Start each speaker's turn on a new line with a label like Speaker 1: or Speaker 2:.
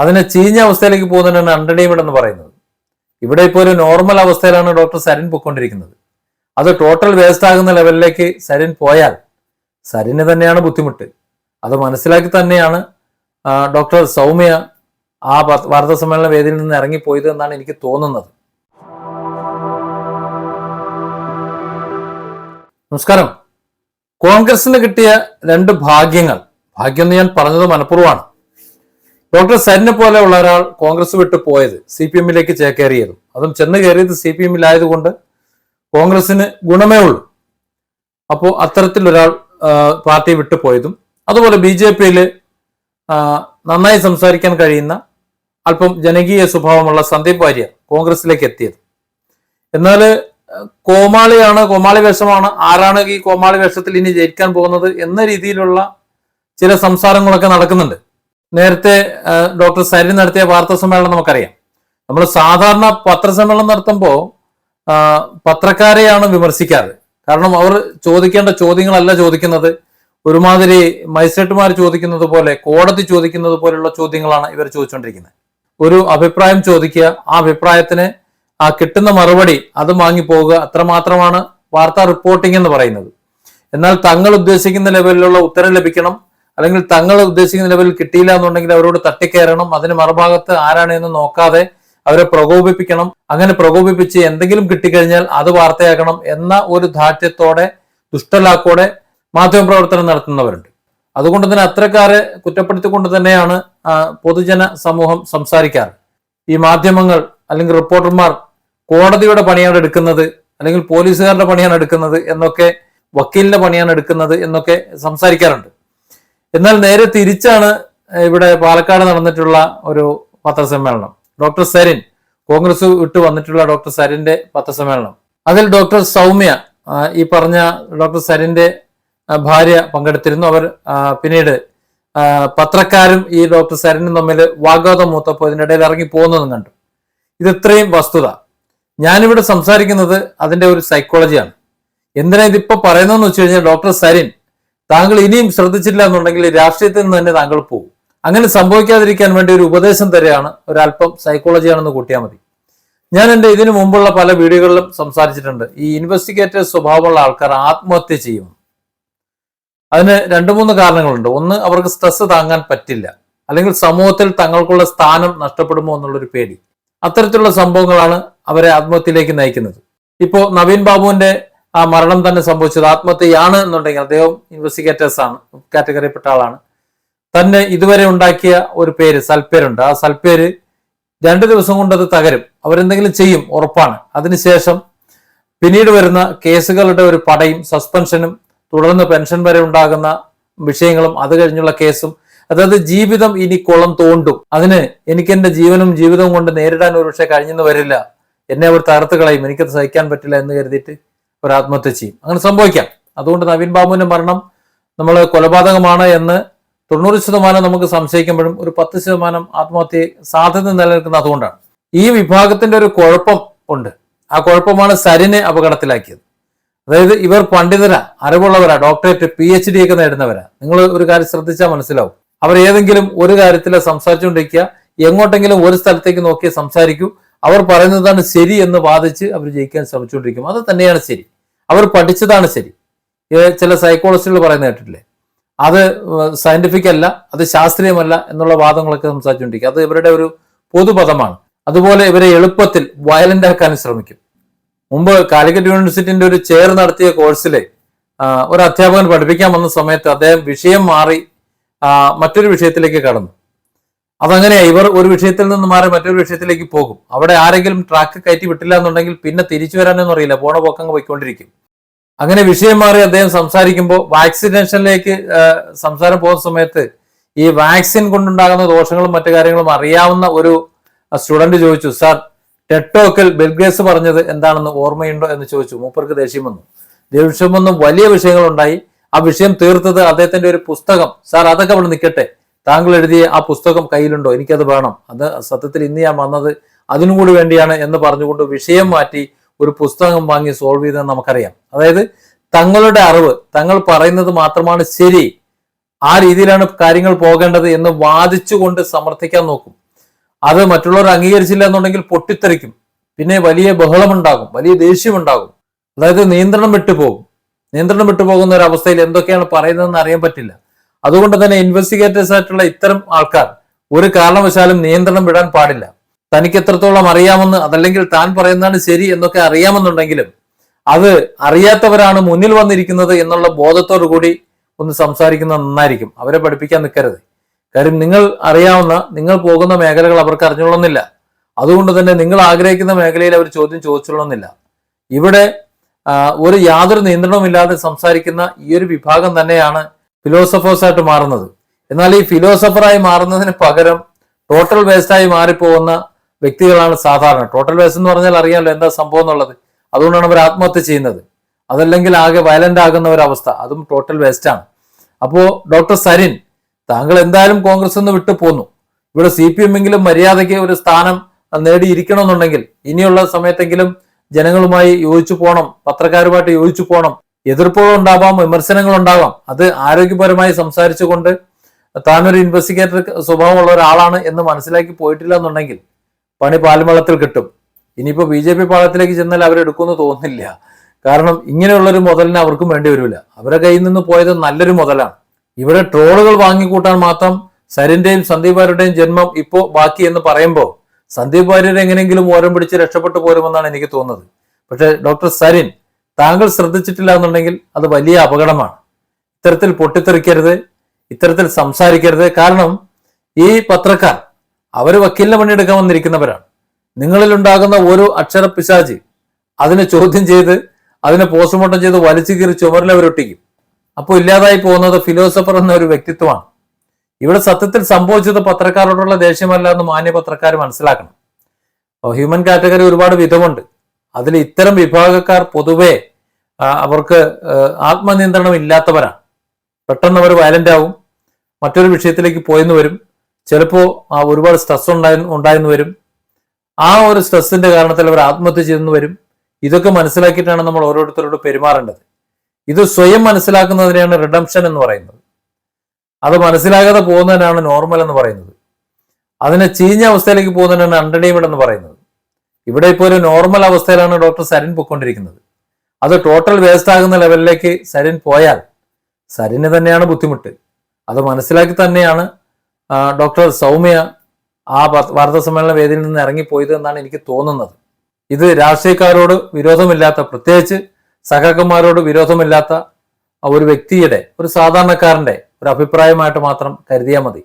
Speaker 1: അതിനെ ചീഞ്ഞ അവസ്ഥയിലേക്ക് പോകുന്നതിനാണ് അണ്ടർഡേമിഡ് എന്ന് പറയുന്നത്. ഇവിടെ ഇപ്പോൾ ഒരു നോർമൽ അവസ്ഥയിലാണ് ഡോക്ടർ സരിൻ പൊയ്ക്കൊണ്ടിരിക്കുന്നത്. അത് ടോട്ടൽ വേസ്റ്റ് ആകുന്ന ലെവലിലേക്ക് സരിൻ പോയാൽ സരിന് തന്നെയാണ് ബുദ്ധിമുട്ട്. അത് മനസ്സിലാക്കി തന്നെയാണ് ഡോക്ടർ സൗമ്യ ആ വാർത്താ സമ്മേളന വേദിയിൽ നിന്ന് ഇറങ്ങിപ്പോയത് എന്നാണ് എനിക്ക് തോന്നുന്നത്. നമസ്കാരം. കോൺഗ്രസിന് കിട്ടിയ രണ്ട് ഭാഗ്യങ്ങൾ ഭാഗ്യം എന്ന് ഞാൻ പറഞ്ഞത് മനഃപൂർവമാണ്. ഡോക്ടർ സരിനെ പോലെയുള്ള ഒരാൾ കോൺഗ്രസ് വിട്ട് പോയത് സി പി എമ്മിലേക്ക് ചേക്കേറിയതും അതും ചെന്ന് കയറിയത് സി പി എമ്മിലായതുകൊണ്ട് കോൺഗ്രസിന് ഗുണമേ ഉള്ളൂ. അപ്പോൾ അത്തരത്തിലൊരാൾ പാർട്ടി വിട്ടു പോയതും അതുപോലെ ബി ജെ പിയിൽ നന്നായി സംസാരിക്കാൻ കഴിയുന്ന അല്പം ജനകീയ സ്വഭാവമുള്ള സന്ദീപ് വാര്യർ കോൺഗ്രസിലേക്ക് എത്തിയത്. എന്നാൽ കോമാളിയാണ് കോമാളി വേഷമാണ് ആരാണ് ഈ കോമാളി വേഷത്തിൽ ഇനി ജയിക്കാൻ പോകുന്നത് എന്ന രീതിയിലുള്ള ചില സംസാരങ്ങളൊക്കെ നടക്കുന്നുണ്ട്. നേരത്തെ ഡോക്ടർ സരി നടത്തിയ വാർത്താ സമ്മേളനം നമുക്കറിയാം. നമ്മൾ സാധാരണ പത്രസമ്മേളനം നടത്തുമ്പോൾ പത്രക്കാരെയാണ് വിമർശിക്കാറ്. കാരണം അവർ ചോദിക്കേണ്ട ചോദ്യങ്ങളല്ല ചോദിക്കുന്നത്. ഒരുമാതിരി മജിസ്ട്രേറ്റുമാർ ചോദിക്കുന്നത് പോലെ കോടതി ചോദിക്കുന്നത് പോലെയുള്ള ചോദ്യങ്ങളാണ് ഇവർ ചോദിച്ചുകൊണ്ടിരിക്കുന്നത് ഒരു അഭിപ്രായം ചോദിക്കുക ആ അഭിപ്രായത്തിന് ആ കിട്ടുന്ന മറുപടി അത് വാങ്ങി പോവുക അത്രമാത്രമാണ് വാർത്താ റിപ്പോർട്ടിംഗ് എന്ന് പറയുന്നത്. എന്നാൽ തങ്ങൾ ഉദ്ദേശിക്കുന്ന ലെവലിലുള്ള ഉത്തരം ലഭിക്കണം. അല്ലെങ്കിൽ തങ്ങൾ ഉദ്ദേശിക്കുന്ന ലെവലിൽ കിട്ടിയില്ല എന്നുണ്ടെങ്കിൽ അവരോട് തട്ടിക്കയറണം അതിന് മറുഭാഗത്ത് ആരാണ് എന്ന് നോക്കാതെ അവരെ പ്രകോപിപ്പിക്കണം. അങ്ങനെ പ്രകോപിപ്പിച്ച് എന്തെങ്കിലും കിട്ടിക്കഴിഞ്ഞാൽ അത് വാർത്തയാക്കണം എന്ന ഒരു ധാറ്റ്യത്തോടെ ദുഷ്ടലാക്കോടെ മാധ്യമപ്രവർത്തനം നടത്തുന്നവരുണ്ട്. അതുകൊണ്ട് തന്നെ അത്തരക്കാരെ കുറ്റപ്പെടുത്തിക്കൊണ്ട് തന്നെയാണ് പൊതുജന സമൂഹം സംസാരിക്കാറ്. ഈ മാധ്യമങ്ങൾ അല്ലെങ്കിൽ റിപ്പോർട്ടർമാർ കോടതിയുടെ പണിയാണ് എടുക്കുന്നത് അല്ലെങ്കിൽ പോലീസുകാരുടെ പണിയാണ് എടുക്കുന്നത് എന്നൊക്കെ വക്കീലിന്റെ പണിയാണ് എടുക്കുന്നത് എന്നൊക്കെ സംസാരിക്കാറുണ്ട്. എന്നാൽ നേരെ തിരിച്ചാണ് ഇവിടെ പാലക്കാട് നടന്നിട്ടുള്ള ഒരു പത്രസമ്മേളനം. ഡോക്ടർ സരിൻ കോൺഗ്രസ് വിട്ടു വന്നിട്ടുള്ള ഡോക്ടർ സരിന്റെ പത്രസമ്മേളനം. അതിൽ ഡോക്ടർ സൗമ്യ ഈ പറഞ്ഞ ഡോക്ടർ സരിന്റെ ഭാര്യ പങ്കെടുത്തിരുന്നു. അവർ പിന്നീട് പത്രക്കാരും ഈ ഡോക്ടർ സരിനും തമ്മിൽ വാഗ്വാദം മൂത്തപ്പോൾ ഇതിനിടയിൽ ഇറങ്ങി പോകുന്നതും കണ്ടു. ഇത് ഇത്രയും വസ്തുത. ഞാനിവിടെ സംസാരിക്കുന്നത് അതിന്റെ ഒരു സൈക്കോളജിയാണ് എന്തിനാ ഇതിപ്പോ പറയുന്നതെന്ന് വെച്ച് കഴിഞ്ഞാൽ ഡോക്ടർ സരിൻ താങ്കൾ ഇനിയും ശ്രദ്ധിച്ചില്ല എന്നുണ്ടെങ്കിൽ രാഷ്ട്രീയത്തിൽ നിന്ന് തന്നെ താങ്കൾ പോകും അങ്ങനെ സംഭവിക്കാതിരിക്കാൻ വേണ്ടി ഒരു ഉപദേശം തരെയാണ് ഒരല്പം സൈക്കോളജിയാണെന്ന് കൂട്ടിയാൽ മതി. ഞാൻ എന്റെ ഇതിനു മുമ്പുള്ള പല വീഡിയോകളിലും സംസാരിച്ചിട്ടുണ്ട്. ഈ ഇൻവെസ്റ്റിഗേറ്റേഴ്സ് സ്വഭാവമുള്ള ആൾക്കാർ ആത്മഹത്യ ചെയ്യും അതിന് രണ്ട് മൂന്ന് കാരണങ്ങളുണ്ട്. ഒന്ന് അവർക്ക് സ്ട്രെസ് താങ്ങാൻ പറ്റില്ല. അല്ലെങ്കിൽ സമൂഹത്തിൽ തങ്ങൾക്കുള്ള സ്ഥാനം നഷ്ടപ്പെടുമോ എന്നുള്ളൊരു പേടി. അത്തരത്തിലുള്ള സംഭവങ്ങളാണ് അവരെ ആത്മഹത്യയിലേക്ക് നയിക്കുന്നത്. ഇപ്പോൾ നവീൻ ബാബുവിന്റെ ആ മരണം തന്നെ സംഭവിച്ചത് ആത്മഹത്യയാണ് എന്നുണ്ടെങ്കിൽ അദ്ദേഹം ഇൻവെസ്റ്റിഗേറ്റേഴ്സ് ആണ്. കാറ്റഗറിപ്പെട്ട ആളാണ്. തന്നെ ഇതുവരെ ഉണ്ടാക്കിയ ഒരു പേര് സൽപ്പേരുണ്ട് ആ സൽപ്പേര് രണ്ട് ദിവസം കൊണ്ട് അത് തകരും. അവരെന്തെങ്കിലും ചെയ്യും ഉറപ്പാണ്. അതിനുശേഷം പിന്നീട് വരുന്ന കേസുകളുടെ ഒരു പടയും സസ്പെൻഷനും തുടർന്ന് പെൻഷൻ വരെ ഉണ്ടാകുന്ന വിഷയങ്ങളും അത് കഴിഞ്ഞുള്ള കേസും അതായത് ജീവിതം ഇനി കുളം തോണ്ടും. അതിന് എനിക്ക് എന്റെ ജീവനും ജീവിതവും കൊണ്ട് നേരിടാൻ ഒരു പക്ഷേ കഴിഞ്ഞെന്ന് വരില്ല. എന്നെ അവർ തകർത്ത് കളയും. എനിക്കത് സഹിക്കാൻ പറ്റില്ല എന്ന് കരുതിയിട്ട് ഒരു ആത്മഹത്യ ചെയ്യും. അങ്ങനെ സംഭവിക്കാം. അതുകൊണ്ട് നവീൻ ബാബുവിന്റെ മരണം നമ്മൾ കൊലപാതകമാണ് എന്ന് തൊണ്ണൂറ് ശതമാനം നമുക്ക് സംശയിക്കുമ്പോഴും ഒരു പത്ത് ശതമാനം ആത്മഹത്യ സാധ്യത നിലനിൽക്കുന്നത് അതുകൊണ്ടാണ്. ഈ വിഭാഗത്തിന്റെ ഒരു കുഴപ്പം ഉണ്ട്. ആ കുഴപ്പമാണ് സരിനെ അപകടത്തിലാക്കിയത്. അതായത് ഇവർ പണ്ഡിതരാ അറിവുള്ളവരാ ഡോക്ടറേറ്റ് പി എച്ച് ഡി ഒക്കെ നേടുന്നവരാ. നിങ്ങൾ ഒരു കാര്യം ശ്രദ്ധിച്ചാൽ മനസ്സിലാവും. അവർ ഏതെങ്കിലും ഒരു കാര്യത്തിൽ സംസാരിച്ചുകൊണ്ടിരിക്കുക എങ്ങോട്ടെങ്കിലും ഒരു സ്ഥലത്തേക്ക് നോക്കി സംസാരിക്കൂ അവർ പറയുന്നതാണ് ശരി എന്ന് വാദിച്ച് അവർ ജയിക്കാൻ ശ്രമിച്ചുകൊണ്ടിരിക്കും. അത് തന്നെയാണ് ശരി. അവർ പഠിച്ചതാണ് ശരി. ചില സൈക്കോളജിസ്റ്റുകൾ പറയുന്ന കേട്ടിട്ടില്ലേ? അത് സയന്റിഫിക് അല്ല അത് ശാസ്ത്രീയമല്ല എന്നുള്ള വാദങ്ങളൊക്കെ സംസാരിച്ചുകൊണ്ടിരിക്കും. അത് ഇവരുടെ ഒരു പൊതുപദമാണ് അതുപോലെ ഇവരെ എളുപ്പത്തിൽ വയലന്റ് ആക്കാൻ ശ്രമിക്കും. മുമ്പ് കാലിക്കറ്റ് യൂണിവേഴ്സിറ്റിന്റെ ഒരു ചെയർ നടത്തിയ കോഴ്സിൽ ഒരു അധ്യാപകൻ പഠിപ്പിക്കാൻ വന്ന സമയത്ത് അദ്ദേഹം വിഷയം മാറി മറ്റൊരു വിഷയത്തിലേക്ക് കടന്നു. അതങ്ങനെയാ. ഇവർ ഒരു വിഷയത്തിൽ നിന്ന് മാറി മറ്റൊരു വിഷയത്തിലേക്ക് പോകും. അവിടെ ആരെങ്കിലും ട്രാക്ക് കയറ്റി വിട്ടില്ല എന്നുണ്ടെങ്കിൽ പിന്നെ തിരിച്ചു വരാനൊന്നും അറിയില്ല. പോണ പോക്കങ്ങ് പോയിക്കൊണ്ടിരിക്കും. അങ്ങനെ വിഷയം മാറി അദ്ദേഹം സംസാരിക്കുമ്പോൾ വാക്സിനേഷനിലേക്ക് സംസാരം പോകുന്ന സമയത്ത് ഈ വാക്സിൻ കൊണ്ടുണ്ടാകുന്ന ദോഷങ്ങളും മറ്റു കാര്യങ്ങളും അറിയാവുന്ന ഒരു സ്റ്റുഡന്റ് ചോദിച്ചു സാർ ടെട്ടോക്കിൽ ബിൽഗേസ് പറഞ്ഞത് എന്താണെന്ന് ഓർമ്മയുണ്ടോ? എന്ന് ചോദിച്ചു. മൂപ്പർക്ക് ദേഷ്യം വന്നു. ദേഷ്യം വന്നു വലിയ വിഷയങ്ങളുണ്ടായി. ആ വിഷയം തീർത്തത് അദ്ദേഹത്തിന്റെ ഒരു പുസ്തകം. സാർ അതൊക്കെ അവിടെ നിൽക്കട്ടെ. താങ്കൾ എഴുതിയ ആ പുസ്തകം കയ്യിലുണ്ടോ? എനിക്കത് വേണം. അത് സത്യത്തിൽ ഇന്ന് ഞാൻ വന്നത് അതിനും കൂടി വേണ്ടിയാണ് എന്ന് പറഞ്ഞുകൊണ്ട് വിഷയം മാറ്റി ഒരു പുസ്തകം വാങ്ങി സോൾവ് ചെയ്തെന്ന് നമുക്കറിയാം. അതായത് തങ്ങളുടെ അറിവ് തങ്ങൾ പറയുന്നത് മാത്രമാണ് ശരി. ആ രീതിയിലാണ് കാര്യങ്ങൾ പോകേണ്ടത് എന്ന് വാദിച്ചുകൊണ്ട് സമർത്ഥിക്കാൻ നോക്കും. അത് മറ്റുള്ളവർ അംഗീകരിച്ചില്ല എന്നുണ്ടെങ്കിൽ പൊട്ടിത്തെറിക്കും. പിന്നെ വലിയ ബഹളമുണ്ടാകും വലിയ ദേഷ്യമുണ്ടാകും. അതായത് നിയന്ത്രണം വിട്ടുപോകും. നിയന്ത്രണം വിട്ടുപോകുന്ന ഒരു അവസ്ഥയിൽ എന്തൊക്കെയാണ് പറയുന്നതെന്ന് അറിയാൻ പറ്റില്ല. അതുകൊണ്ട് തന്നെ ഇൻവെസ്റ്റിഗേറ്റേഴ്സ് ആയിട്ടുള്ള ഇത്തരം ആൾക്കാർ ഒരു കാരണവശാലും നിയന്ത്രണം വിടാൻ പാടില്ല. തനിക്ക് എത്രത്തോളം അറിയാമെന്ന് അതല്ലെങ്കിൽ താൻ പറയുന്നതാണ് ശരി എന്നൊക്കെ അറിയാമെന്നുണ്ടെങ്കിലും അത് അറിയാത്തവരാണ് മുന്നിൽ വന്നിരിക്കുന്നത് എന്നുള്ള ബോധത്തോടു കൂടി ഒന്ന് സംസാരിക്കുന്നത് നന്നായിരിക്കും. അവരെ പഠിപ്പിക്കാൻ നിൽക്കരുത്. കാര്യം നിങ്ങൾ അറിയാവുന്ന നിങ്ങൾ പോകുന്ന മേഖലകൾ അവർക്ക് അറിഞ്ഞുകൊള്ളുന്നില്ല. അതുകൊണ്ട് തന്നെ നിങ്ങൾ ആഗ്രഹിക്കുന്ന മേഖലയിൽ അവർ ചോദ്യം ചോദിച്ചുകൊള്ളുന്നില്ല. ഇവിടെ ഒരു യാതൊരു നിയന്ത്രണവുമില്ലാതെ സംസാരിക്കുന്ന ഈ ഒരു വിഭാഗം തന്നെയാണ് ഫിലോസഫേഴ്സ് ആയിട്ട് മാറുന്നത്. എന്നാൽ ഈ ഫിലോസഫറായി മാറുന്നതിന് പകരം ടോട്ടൽ വേസ്റ്റായി മാറിപ്പോകുന്ന വ്യക്തികളാണ് സാധാരണ. ടോട്ടൽ വേസ്റ്റ് എന്ന് പറഞ്ഞാൽ അറിയാമല്ലോ എന്താ സംഭവം എന്നുള്ളത്. അതുകൊണ്ടാണ് അവർ ആത്മഹത്യ ചെയ്യുന്നത്. അതല്ലെങ്കിൽ ആകെ വയലന്റ് ആകുന്ന ഒരവസ്ഥ അതും ടോട്ടൽ വേസ്റ്റാണ് ആണ്. അപ്പോ ഡോക്ടർ സരിൻ താങ്കൾ എന്തായാലും കോൺഗ്രസ് നിന്ന് വിട്ടു പോന്നു. ഇവിടെ സി പി എമ്മെങ്കിലും മര്യാദയ്ക്ക് ഒരു സ്ഥാനം നേടിയിരിക്കണമെന്നുണ്ടെങ്കിൽ ഇനിയുള്ള സമയത്തെങ്കിലും ജനങ്ങളുമായി യോജിച്ചു പോകണം പത്രക്കാരുമായിട്ട് യോജിച്ചു പോകണം എതിർപ്പുകൾ ഉണ്ടാവാം വിമർശനങ്ങൾ ഉണ്ടാവാം അത് ആരോഗ്യപരമായി സംസാരിച്ചുകൊണ്ട് താനൊരു ഇൻവെസ്റ്റിഗേറ്റർ സ്വഭാവമുള്ള ഒരാളാണ് എന്ന് മനസ്സിലാക്കി പോയിട്ടില്ല എന്നുണ്ടെങ്കിൽ പണി പാൽമളത്തിൽ കിട്ടും. ഇനിയിപ്പോ ബി ജെ പി പാളത്തിലേക്ക് ചെന്നാൽ അവരെടുക്കുമെന്ന് തോന്നുന്നില്ല. കാരണം ഇങ്ങനെയുള്ളൊരു മുതലിന് അവർക്കും വേണ്ടി വരില്ല അവരുടെ കയ്യിൽ നിന്ന് പോയത് നല്ലൊരു മുതലാണ്. ഇവിടെ ട്രോളുകൾ വാങ്ങിക്കൂട്ടാൻ മാത്രം സരിന്റെയും സന്ദീപ് വാര്യരുടെയും ജന്മം ഇപ്പോ ബാക്കി എന്ന് പറയുമ്പോൾ സന്ദീപ് വാര്യർ എങ്ങനെയെങ്കിലും ഓരം പിടിച്ച് രക്ഷപ്പെട്ടു പോരുമെന്നാണ് എനിക്ക് തോന്നുന്നത്. പക്ഷേ ഡോക്ടർ സരിൻ താങ്കൾ ശ്രദ്ധിച്ചിട്ടില്ല എന്നുണ്ടെങ്കിൽ അത് വലിയ അപകടമാണ്. ഇത്തരത്തിൽ പൊട്ടിത്തെറിക്കരുത് ഇത്തരത്തിൽ സംസാരിക്കരുത്. കാരണം ഈ പത്രക്കാർ അവർ വക്കീലിനെ പണിയെടുക്കാൻ വന്നിരിക്കുന്നവരാണ്. നിങ്ങളിൽ ഉണ്ടാകുന്ന ഓരോ അക്ഷര പിശാചി അതിനെ ചോദ്യം ചെയ്ത് അതിനെ പോസ്റ്റ്മോർട്ടം ചെയ്ത് വലിച്ചു കീറി ചുമരിൽ അവരൊട്ടിക്കും അപ്പോൾ ഇല്ലാതായി പോകുന്നത് ഫിലോസഫർ എന്ന ഒരു വ്യക്തിത്വമാണ്. ഇവിടെ സത്യത്തിൽ സംഭവിച്ചത് പത്രക്കാരോടുള്ള ദേഷ്യമല്ല എന്ന് മാന്യ പത്രക്കാർ മനസ്സിലാക്കണം. ഹ്യൂമൻ കാറ്റഗറി ഒരുപാട് വിധമുണ്ട്. അതിൽ ഇത്തരം വിഭാഗക്കാർ പൊതുവെ അവർക്ക് ആത്മനിയന്ത്രണം ഇല്ലാത്തവരാണ്. പെട്ടെന്ന് അവർ വയലന്റ് ആവും. മറ്റൊരു വിഷയത്തിലേക്ക് പോയെന്ന് വരും. ചിലപ്പോൾ ആ ഒരുപാട് സ്ട്രെസ് ഉണ്ടായി ഉണ്ടായെന്ന് വരും. ആ ഒരു സ്ട്രെസ്സിന്റെ കാരണത്തിൽ അവർ ആത്മഹത്യ ചെയ്തെന്ന് വരും. ഇതൊക്കെ മനസ്സിലാക്കിയിട്ടാണ് നമ്മൾ ഓരോരുത്തരോട് പെരുമാറേണ്ടത്. ഇത് സ്വയം മനസ്സിലാക്കുന്നതിനെയാണ് റിഡംഷൻ എന്ന് പറയുന്നത്. അത് മനസ്സിലാകാതെ പോകുന്നതിനാണ് നോർമൽ എന്ന് പറയുന്നത്. അതിനെ ചീഞ്ഞ അവസ്ഥയിലേക്ക് പോകുന്നതിനാണ് അണ്ടർഡീമഡ് എന്ന് പറയുന്നത്. ഇവിടെ ഇപ്പോൾ ഒരു നോർമൽ അവസ്ഥയിലാണ് ഡോക്ടർ സരൻ പൊയ്ക്കൊണ്ടിരിക്കുന്നത്. അത് ടോട്ടൽ വേസ്റ്റ് ആകുന്ന ലെവലിലേക്ക് സരിൻ പോയാൽ സരിന് തന്നെയാണ് ബുദ്ധിമുട്ട്. അത് മനസ്സിലാക്കി തന്നെയാണ് ഡോക്ടർ സൗമ്യ ആ വാർത്താ സമ്മേളന വേദിയിൽ നിന്ന് ഇറങ്ങിപ്പോയത് എന്നാണ് എനിക്ക് തോന്നുന്നത്. ഇത് രാഷ്ട്രീയക്കാരോട് വിരോധമില്ലാത്ത പ്രത്യേകിച്ച് സഖാക്കന്മാരോട് വിരോധമില്ലാത്ത ഒരു വ്യക്തിയുടെ ഒരു സാധാരണക്കാരന്റെ ഒരു അഭിപ്രായമായിട്ട് മാത്രം കരുതിയാൽ മതി.